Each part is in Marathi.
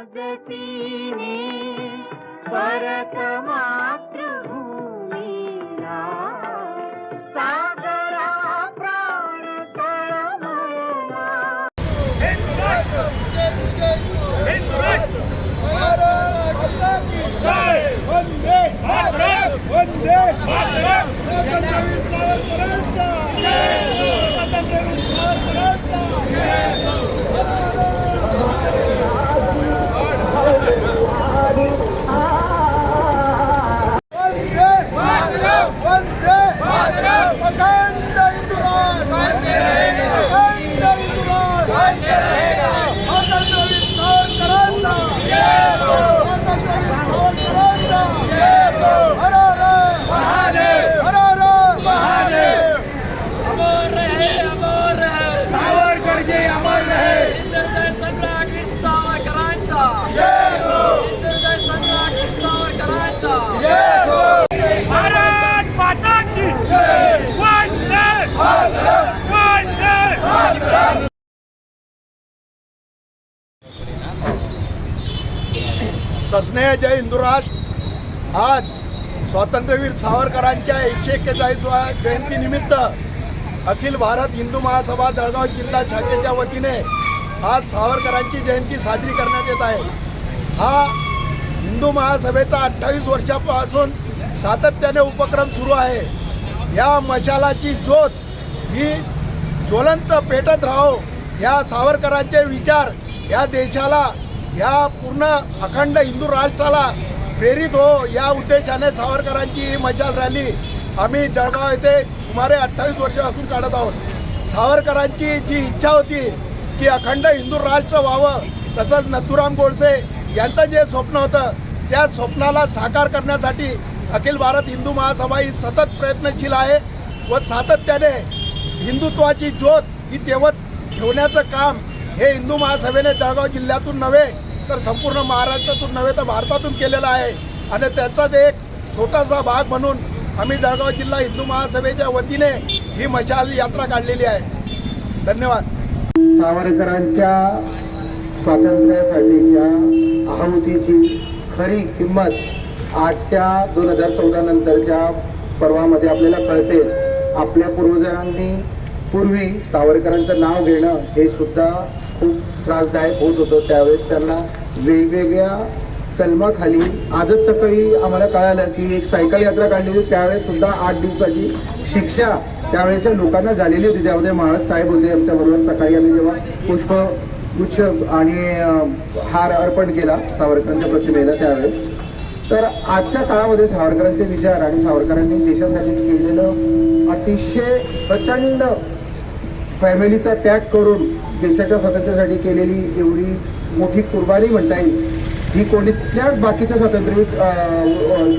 मदतीने परत मातृभूमीला सागरा प्राण तळमळला वंदे वंदे स्वातंत्र्यवीर सावरकरांचा स्वातंत्र्यवीर सावरकरांचा वंदे वंदे अखंड हिंदुराज अखंड हिंदुराज स्वातंत्र्यवीर सावरकरांचा स्वातंत्र्यवीर सावरकरांचा हर हर हर हर अमर रहे अमर रहे सावरकर जी अमर रहे इंद्रदय सम्राट सावरकरांचा जय हो इंद्रदय सम्राट सावरकरांचा जय हो भारत माता की वंदे वंदे सस्नेह जय हिंदुराष्ट्र आज स्वातंत्र्यवीर सावरकरांच्या एकशे एक्केचाळीसव्या जयंतीनिमित्त अखिल भारत हिंदू महासभा जळगाव जिल्हा शाखेच्या वतीने आज सावरकरांची जयंती साजरी करण्यात येत आहे. हा हिंदू महासभेचा अठ्ठावीस वर्षापासून सातत्याने उपक्रम सुरू आहे. या मशालाची ज्योत ही ज्वलंत पेटत राहो या सावरकरांचे विचार या देशाला या पूर्ण अखंड हिंदू राष्ट्राला प्रेरित हो या उद्देशाने सावरकरांची ही मशाल रॅली आम्ही जळगाव येथे सुमारे अठ्ठावीस वर्षापासून काढत आहोत. सावरकरांची जी इच्छा होती की अखंड हिंदू राष्ट्र व्हावं तसंच नथुराम गोडसे यांचं जे स्वप्न होतं त्या स्वप्नाला साकार करण्यासाठी अखिल भारत हिंदू महासभा ही सतत प्रयत्नशील आहे व सातत्याने हिंदुत्वाची ज्योत ही तेवत ठेवण्याचं काम हे हिंदू महासभेने जळगाव जिल्ह्यातून नव्हे तर संपूर्ण महाराष्ट्रातून नव्हे तर भारतातून केलेला आहे. आणि त्याचाच एक छोटासा भाग म्हणून आम्ही जळगाव जिल्हा हिंदू महासभेच्या वतीने ही मशाल यात्रा काढलेली आहे. धन्यवाद. सावरकरांच्या स्वातंत्र्यासाठीच्या आहुतीची खरी किंमत आजच्या दोन हजार चौदा नंतरच्या पर्वामध्ये आपल्याला कळते. आपल्या पूर्वजांनी पूर्वी सावरकरांचं नाव घेणं हे सुद्धा खूप त्रासदायक होत होतं. त्यावेळेस त्यांना वेगवेगळ्या कलमाखाली आजच सकाळी आम्हाला कळालं की एक सायकल यात्रा काढली होती. त्यावेळेस सुद्धा आठ दिवसाची शिक्षा त्यावेळेसच्या लोकांना झालेली होती. त्यामध्ये महाराज साहेब होते आमच्याबरोबर. सकाळी आम्ही जेव्हा पुष्प गुच्छ आणि हार अर्पण केला सावरकरांच्या प्रतिमेला त्यावेळेस. तर आजच्या काळामध्ये सावरकरांचे विचार आणि सावरकरांनी देशासाठी केलेलं अतिशय प्रचंड फॅमिलीचा त्याग करून देशाच्या स्वातंत्र्यासाठी केलेली एवढी मोठी कुर्बानी म्हणता येईल ही कोणत्याच बाकीच्या स्वातंत्र्य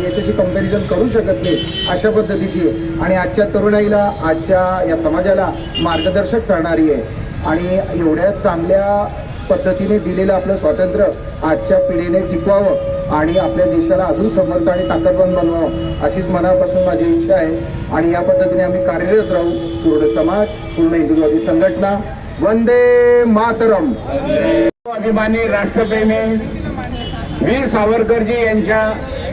याच्याशी कंपॅरिझन करू शकत नाही अशा पद्धतीची आहे. आणि आजच्या तरुणाईला आजच्या या समाजाला मार्गदर्शक ठरणारी आहे. आणि एवढ्या चांगल्या पद्धतीने दिलेलं आपलं स्वातंत्र्य आजच्या पिढीने टिकवावं आणि आपल्या देशाला अजून समर्थ आणि ताकदवान बनवावं अशीच मनापासून माझी इच्छा आहे. आणि या पद्धतीने आम्ही कार्यरत राहू. पूर्ण समाज पूर्ण हिंदुत्ववादी संघटना वंदे मातरम. अभिमानी राष्ट्रप्रेमी वीर सावरकरजी यांच्या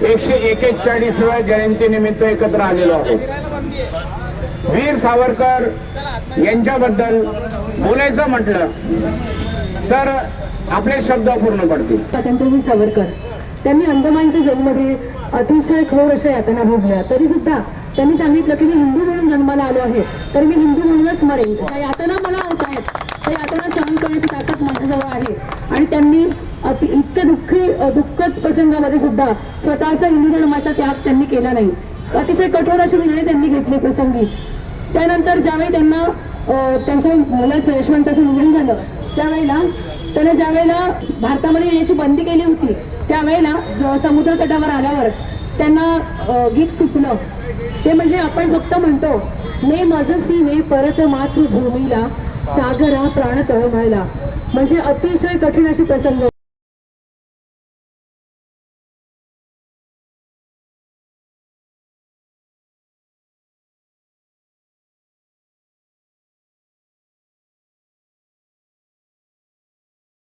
एकशे एकेचाळीसव्या जयंतीनिमित्त एकत्र आलेलो आहोत. वीर सावरकर यांच्याबद्दल बोलायचं म्हटलं तर आपले शब्द पूर्ण पडतील. स्वातंत्र्यवीर सावरकर. त्यांनी अंदमानच्या जेलमध्ये अतिशय घोर अशा यातना भोगल्या. तरी सुद्धा त्यांनी सांगितलं की मी हिंदू म्हणून जन्माला आलो आहे तर मी हिंदू म्हणूनच मरेन. यातना मला होत आहेत त्या यातना सहन करण्याची ताकद माझ्याजवळ आहे आणि त्यांनी अति इतक्या दुःखी दुःखद प्रसंगामध्ये सुद्धा स्वतःचा हिंदू धर्माचा त्याग त्यांनी केला नाही. अतिशय कठोर असे निर्णय त्यांनी घेतले प्रसंगी. त्यानंतर ज्यावेळी त्यांना त्यांच्या मुलाचं यशवंताचं निधन झालं त्यावेळेला त्याने ज्यावेळेला भारतामध्ये येण्याची बंदी केली होती त्यावेळेला समुद्र तटावर आल्यावर त्यांना गीत सुचलं. ते म्हणजे आपण फक्त म्हणतो ने मजसी ने परत मातृभूमीला सागरा प्राण तळमळला म्हणजे अतिशय कठीण अशी प्रसंग